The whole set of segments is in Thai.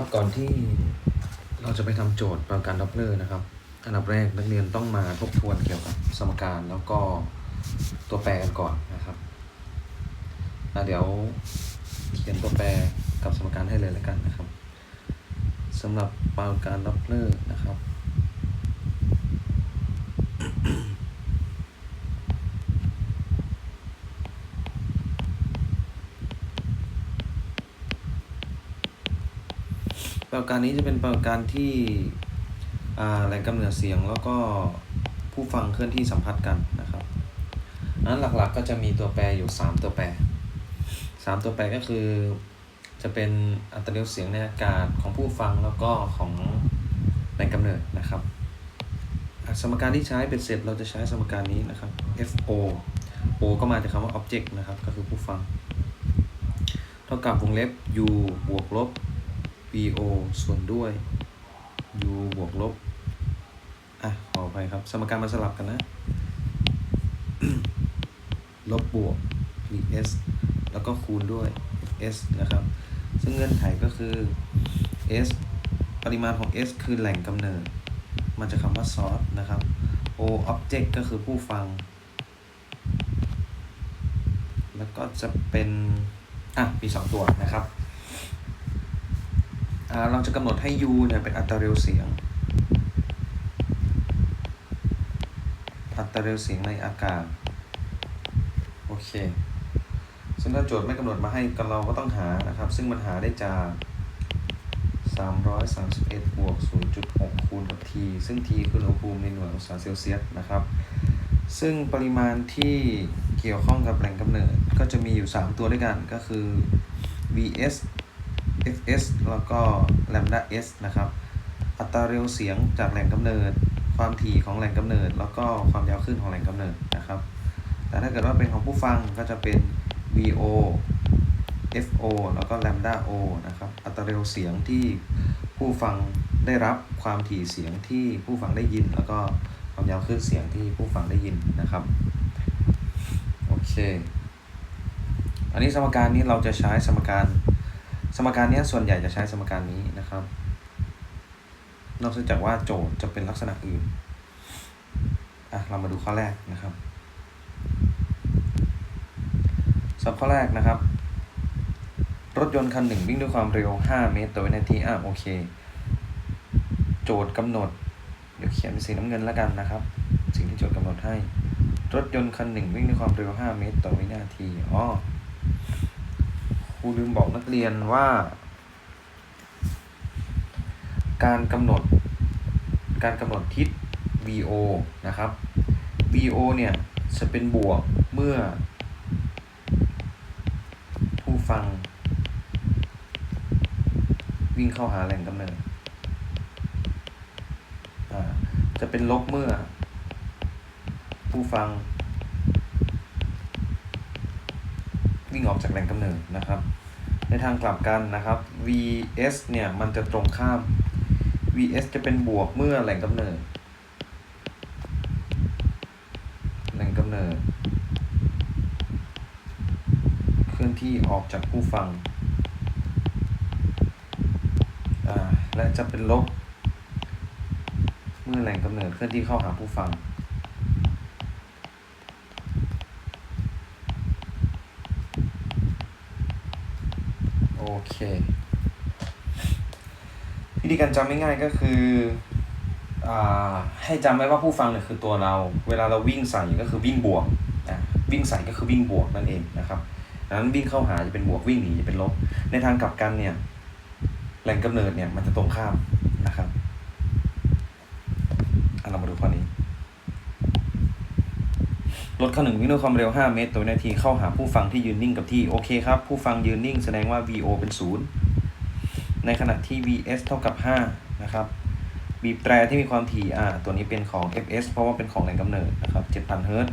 ครับก่อนที่เราจะไปทำโจทย์ประกันดับเบิลนะครับอันดับแรกนักเรียนต้องมาทบทวนเกี่ยวกับสมการแล้วก็ตัวแปรกันก่อนนะครับเดี๋ยวเขียนตัวแปรกับสมการให้เลยแล้วกันนะครับสำหรับปรากานดับเบิลนะครับ ปรากฏการณ์นี้จะเป็นปรากฏการณ์ที่อ่าแหล่งกำเนิดเสียงแล้วก็ผู้ฟังเคลื่อนที่สัมผัสกันนะครับนั้นหลักๆก็จะมีตัวแปรอยู่ 3 ตัวแปร 3 ตัวแปรก็คือจะเป็นอัตราเร็วเสียงในอากาศของผู้ฟังแล้วก็ของแหล่งกำเนิดนะครับสมการที่ใช้เป็นเสร็จเราจะใช้สมการนี้นะครับ FO O ก็มาจากคำว่า object นะครับ ก็คือผู้ฟัง เท่ากับวงเล็บ U บวกลบ VO ส่วนด้วย U บวกลบ อะ ขอไปครับ สมการมันสลับกันนะ ลบบวก VS แล้วก็คูณด้วย S นะครับ ซึ่งเงื่อนไขก็คือ S ปริมาณของ S คือแหล่งกำเนิด มาจากคำว่า source นะครับ O object ก็คือผู้ฟัง แล้วก็จะเป็น อะ มีสองตัวนะครับ เราจะกำหนดให้ u เนี่ยเป็นอัตราเร็วเสียง อัตราเร็วเสียงในอากาศ โอเค ซึ่งถ้าโจทย์ไม่กำหนดมาให้กันเราก็ต้องหานะครับ ซึ่งมันหาได้จาก 331 บวก 0.6 คูณกับ t ซึ่ง t คืออุณหภูมิในหน่วยองศาเซลเซียสนะครับ ซึ่งปริมาณที่เกี่ยวข้องกับแหล่งกำเนิดก็จะมีอยู่ 3 ตัวด้วยกันก็คือ vs fs แล้วก็ lambda s นะครับ อัตราเร็วเสียงจากแหล่งกำเนิด ความถี่ของแหล่งกำเนิด แล้วก็ความยาวคลื่นของแหล่งกำเนิดนะครับ แต่ถ้าเกิดว่าเป็นของผู้ฟังก็จะเป็น vo fo แล้วก็ lambda o นะครับ อัตราเร็วเสียงที่ผู้ฟังได้รับความถี่เสียงที่ผู้ฟังได้ยิน แล้วก็ความยาวคลื่นเสียงที่ผู้ฟังได้ยินนะครับ โอเค อันนี้สมการนี้เราจะใช้สมการ สมการนี้ส่วนใหญ่จะใช้สมการนี้นะครับ นอกจากว่าโจทย์จะเป็นลักษณะอื่นอะเรามาดูข้อแรกนะครับสำหรับข้อแรกนะครับ รถยนต์คันหนึ่งวิ่งด้วยความเร็ว 5 เมตรต่อวินาทีอะโอเค โจทย์กำหนด เดี๋ยวเขียนเป็นสีน้ำเงินแล้วกันนะครับ สิ่งที่โจทย์กำหนดให้ รถยนต์คันหนึ่งวิ่งด้วยความเร็ว 5 เมตรต่อวินาทีอ๋อ ครูลืมบอกนักเรียนว่า การกำหนด การกำหนดทิศ VO นะครับ VO เนี่ยจะเป็นบวกเมื่อ ผู้ฟัง วิ่งเข้าหาแหล่งกำเนิดจะเป็นลบเมื่อ ผู้ฟัง วิ่งออกจากแหล่งกำเนิดนะครับ ในทางกลับกันนะครับ vs เนี่ยมันจะตรงข้าม vs จะเป็นบวกเมื่อแหล่งกำเนิด แหล่งกำเนิด เคลื่อนที่ออกจากผู้ฟัง และจะเป็นลบ เมื่อแหล่งกำเนิดเคลื่อนที่เข้าหาผู้ฟัง โอ เค วิธีการจำง่ายๆก็คืออ่าให้จำไว้ว่าผู้ฟังเนี่ยคือตัวเรา เวลาเราวิ่งใส่ก็คือวิ่งบวกอะวิ่งใส่ก็คือวิ่งบวกนั่นเองนะครับดังนั้นวิ่งเข้าหาจะเป็นบวกวิ่งหนีจะเป็นลบ ในทางกลับกันเนี่ยแหล่งกำเนิดเนี่ยมันจะตรงข้ามนะครับเรามาดูข้อนี้ รถคันหนึ่งวิ่งด้วยความเร็ว 5 เมตรต่อวินาทีเข้าหาผู้ฟังที่ยืนนิ่งกับที่ โอเคครับ ผู้ฟังยืนนิ่งแสดงว่า VO เป็น 0 ในขณะที่ VS เท่ากับ 5 นะครับ บีบแตรที่มีความถี่อ่าตัวนี้เป็นของ FS เพราะว่าเป็นของแหล่งกำเนิดนะครับ 7,000 เฮิรตซ์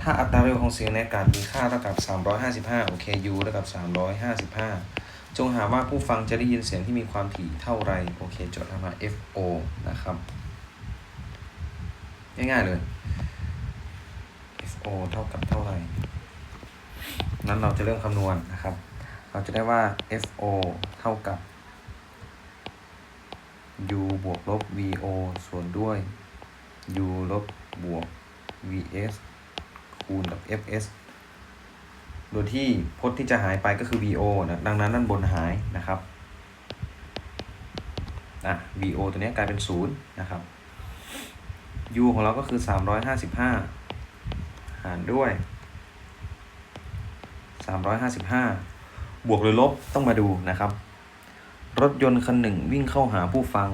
ถ้าอัตราเร็วของเสียงในอากาศมีค่าเท่ากับ 355 โอเค U เท่ากับ 355 จงหาว่าผู้ฟังจะได้ยินเสียงที่มีความถี่เท่าไรโอเคจทย์ทำมา FO นะครับ ง่ายๆเลย FO เท่ากับเท่าไหร่ นั้นเราจะเริ่มคำนวณนะครับ เราจะได้ว่า FO เท่ากับ U บวกลบ VO ส่วนด้วย U ลบบวก VS คูณกับ FS โดยที่พจน์ที่จะหายไปก็คือ VO นะ ดังนั้นด้านบนหายนะครับ อะ VO ตัวนี้กลายเป็น 0 นะครับ U ของเราก็คือ 355 หารด้วย 355 บวกหรือลบต้องมาดูนะครับ รถยนต์คันหนึ่งวิ่งเข้าหาผู้ฟัง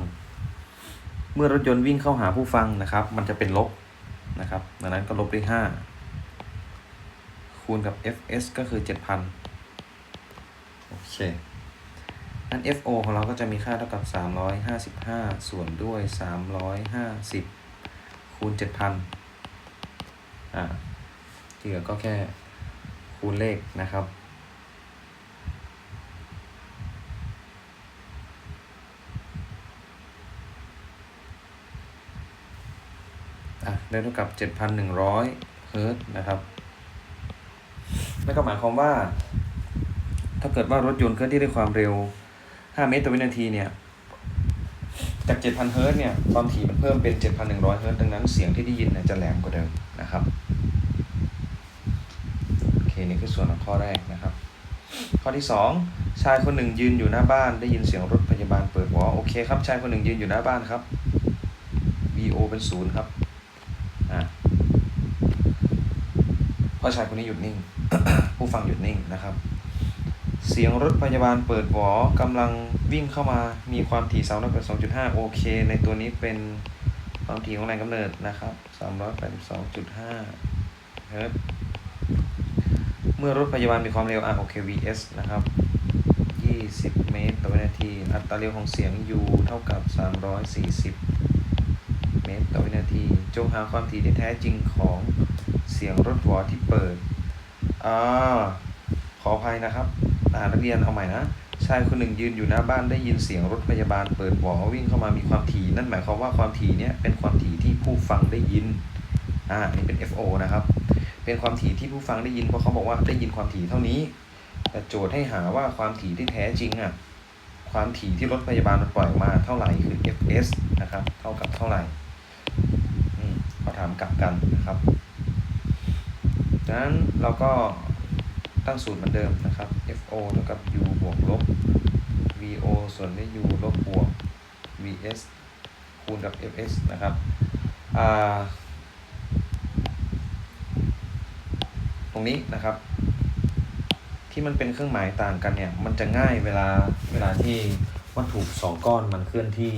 เมื่อรถยนต์วิ่งเข้าหาผู้ฟังนะครับ มันจะเป็นลบนะครับดังนั้นก็ลบด้วย 5 คูณกับ fs ก็คือ 7,000 โอเคนั้น FO ของเราก็จะมีค่าเท่ากับ 355 ส่วนด้วย 350 คูณ7,000อ่าที่เหลือก็แค่คูณเลขนะครับ อะได้เท่ากับ7,100เฮิร์ตนะครับ นั่นก็หมายความว่า ถ้าเกิดว่ารถยนต์เคลื่อนที่ด้วยความเร็ว 5 เมตรต่อวินาทีเนี่ย จาก 7,000 เฮิร์ตซ์เนี่ยความถี่มันเพิ่มเป็น 7,100 เฮิร์ตซ์ดังนั้นเสียงที่ได้ยินเนี่ยจะแหลมกว่าเดิมนะครับโอเคนี่คือส่วนของข้อแรกนะครับ ข้อที่ 2 ชายคนหนึ่งยืนอยู่หน้าบ้านได้ยินเสียงรถพยาบาลเปิดวอโอเคครับชายคนหนึ่งยืนอยู่หน้าบ้านครับ VO เป็นศูนย์ครับอะเพราะชายคนนี้หยุดนิ่ง ผู้ฟังหยุดนิ่งนะครับ เสียงรถพยาบาลเปิดหวอกำลังวิ่งเข้ามามีความถี่3 8 2 5 โอเค ในตัวนี้เป็นความถี่ของแรงกำเนิดนะครับ 382.5 เฮิร์ตเมื่อรถพยาบาลมีความเร็วอะโอเค vs นะครับ 20 เมตร ต่อวินาที อัตราเร็วของเสียง u เท่ากับ 340 เมตร ต่อวินาที จงหาความถี่ที่แท้จริงของเสียงรถหวอที่เปิด อ่า ขออภัยนะครับ นักเรียนเอาใหม่นะชายคนหนึ่งยืนอยู่หน้าบ้านได้ยินเสียงรถพยาบาลเปิดหวอวิ่งเข้ามามีความถี่นั่นหมายความว่าความถี่เนี้ยเป็นความถี่ที่ผู้ฟังได้ยินอ่านี่เป็น FO นะครับ เป็นความถี่ที่ผู้ฟังได้ยินเพราะเขาบอกว่าได้ยินความถี่เท่านี้ แต่โจทย์ให้หาว่าความถี่ที่แท้จริงอะความถี่ที่รถพยาบาลมันปล่อยออกมาเท่าไหร่คือ fs นะครับ เท่ากับเท่าไหร่มเขาถามกลับกันนะครับดังนั้นเราก็ ตั้งสูตรเหมือนเดิมนะครับ fo เท่ากับ u บวกลบ vo ส่วนด้วย u ลบบวก vs คูณกับ fs นะครับตรงนี้นะครับ ที่มันเป็นเครื่องหมายต่างกันเนี่ย มันจะง่ายเวลาเวลาที่วัตถุสองก้อนมันเคลื่อนที่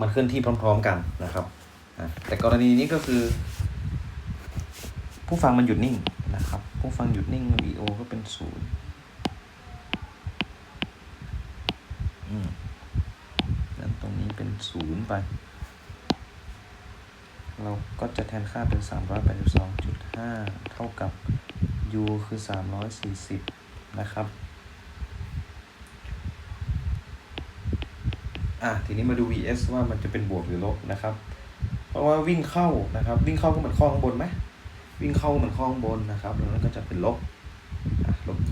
มันเคลื่อนที่พร้อม ๆกันนะครับแต่กรณีนี้ก็คือ ผู้ฟังมันหยุดนิ่ง ผู้ฟังหยุดนิ่ง VO ก็เป็นศูนย์อืมนั้นตรงนี้เป็นศูนย์ไป เราก็จะแทนค่าเป็น 382.5 เท่ากับ u คือ 340 นะครับ อะ ทีนี้มาดู vs ว่ามันจะเป็นบวกหรือลบนะครับ เพราะว่าวิ่งเข้านะครับ วิ่งเข้าก็เหมือนข้อข้างบนไหม วิ่งเข้าเหมือนข้อข้างบนนะครับดังนั้นก็จะเป็นลบอะลบ20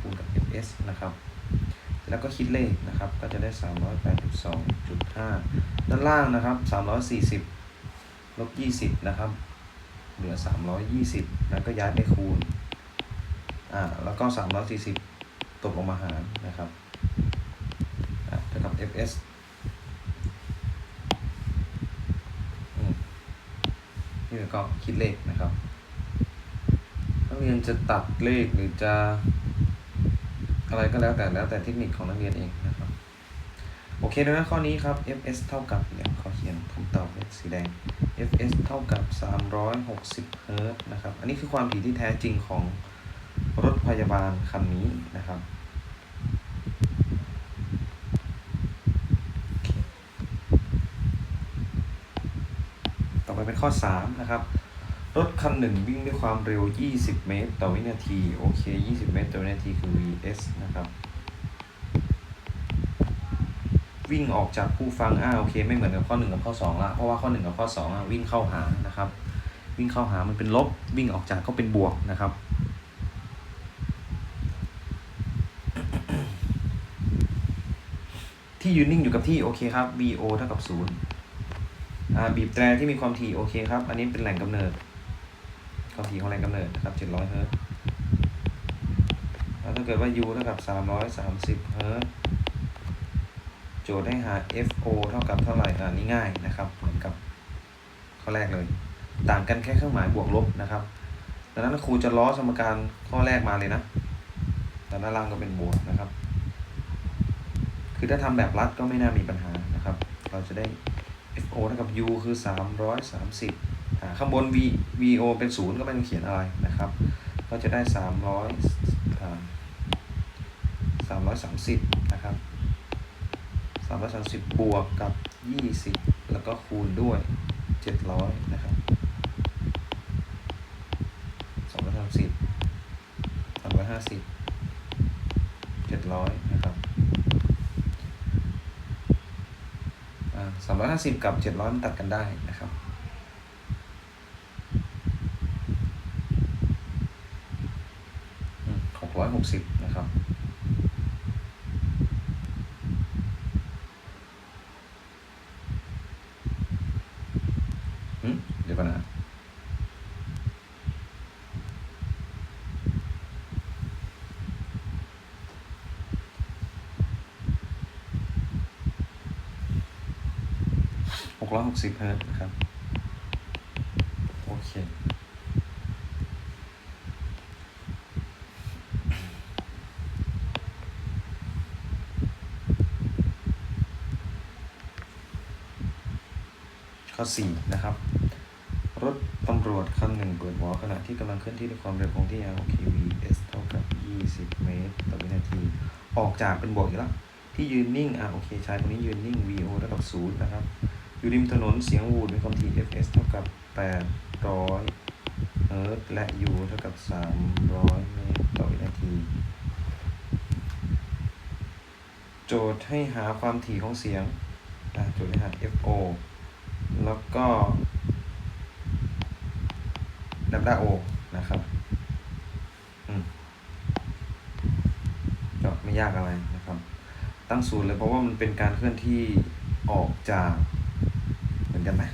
คูณกับ fs นะครับ แล้วก็คิดเลขนะครับ ก็จะได้ 382.5 ด้านล่างนะครับ 340ลบ20 นะครับ เหลือ 320 แล้วก็ย้ายไปคูณ อ่า แล้วก็ 340 ตกลงมาหารนะครับเท่ากับ fs อืม นี่ก็คิดเลขนะครับ นักเรียนจะตัดเลขหรือจะ อะไรก็แล้วแต่แล้วแต่เทคนิคของนักเรียนเองนะครับ โอเคดังนั้นข้อนี้ครับ fs เท่ากับเดี๋ยวขอเขียนคำตอบเป็นสีแดง fs เท่ากับ 360เฮิร์ตนะครับ อันนี้คือความถี่ที่แท้จริงของรถพยาบาลคันนี้นะครับ ต่อไปเป็น ข้อ 3 นะครับ รถคันหนึ่งวิ่งด้วยความเร็ว 20 เมตร ต่อวินาที โอเค 20 เมตร ต่อวินาทีคือ vs นะครับ วิ่งออกจากผู้ฟังอ่าโอเค ไม่เหมือนกับข้อ 1 กับข้อ2ละเพราะว่าข้อ 1 กับข้อ2อะวิ่งเข้าหานะครับ วิ่งเข้าหามันเป็นลบ วิ่งออกจากก็เป็นบวกนะครับที่ยืนนิ่งอยู่กับที่ โอเคครับ VO เท่ากับศูนย์ บีบแตรที่มีความถี่โอเคครับ อันนี้เป็นแหล่งกำเนิด ความถี่ของแหล่งกำเนิดนะครับ700เฮิร์ตแล้วถ้าเกิดว่า U เท่ากับ330เฮิร์ตโจทย์ให้หา FO เท่ากับเท่าไหร่อ่านี่ง่ายนะครับเหมือนกับข้อแรกเลย ต่างกันแค่เครื่องหมายบวกลบนะครับดังนั้นครูจะล้อสมการข้อแรกมาเลยนะแต่ด้านล่างก็เป็นบวกนะครับ คือถ้าทำแบบรัดก็ไม่น่ามีปัญหานะครับ เราจะได้ FO เท่ากับ U คือ 330อ่าข้างบน V VO เป็นศูนย์ก็ไม่ต้องเขียนอะไรนะครับ ก็จะได้ 300อ่า330 นะครับ 330 บวกกับ 20 แล้วก็คูณด้วย 700 นะครับ 230 350 700 750 กับ 700มันตัดกันได้นะครับอืม660 660เฮิร์ตนะครับ โอเค ข้อ 4 นะครับ รถตำรวจคันหนึ่งเปิดหัวขณะที่กำลังเคลื่อนที่ด้วยความเร็วคงที่ r kvs เท่ากับ 20 เมตร ต่อวินาที ออกจากเป็นบวกอีกแล้วที่ยืนนิ่ง อะ โอเค ชายคนนี้ยืนนิ่ง VO ระดับศูนย์นะครับ อยู่ริมถนนเสียงวูดมีความถี่ fs เท่ากับ 800เฮิร์ตซ์และ u เท่ากับ 300 เมตรต่อวินาที โจทย์ให้หาความถี่ของเสียงโจทย์ให้หา fo แล้วก็ lambda o นะครับอืมก็ไม่ยากอะไรนะครับ ตั้งศูนย์เลยเพราะว่ามันเป็นการเคลื่อนที่ออกจาก กันไหม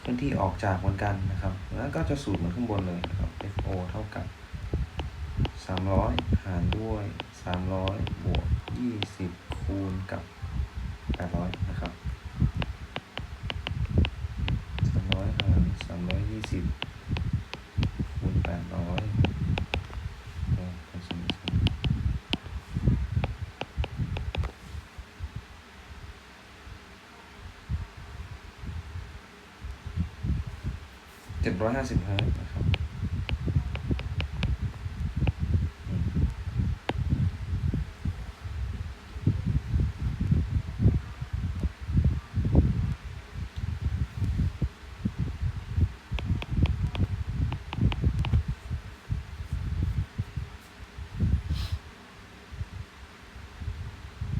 เคลื่อนที่ออกจากเหมือนกันนะครับ แล้วก็จะสูตรเหมือนข้างบนเลยนะครับ FO เท่ากับสามร้อยหารด้วยสามร้อยบวกยี่สิบคูณกับแปดร้อยนะครับสามร้อยหารสามร้อยยี่สิบคูณแปดร้อยเจ็ดร้อยห้าสิบเฮิร์ตนะครับ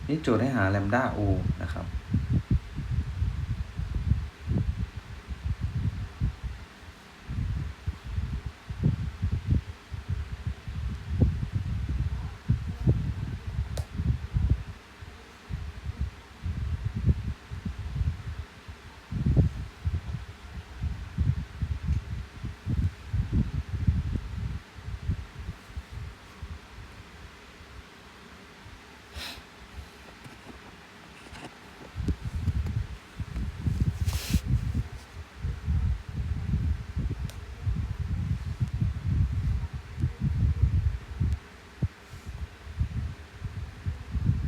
นี่โจทย์ให้หา lambda o นะครับ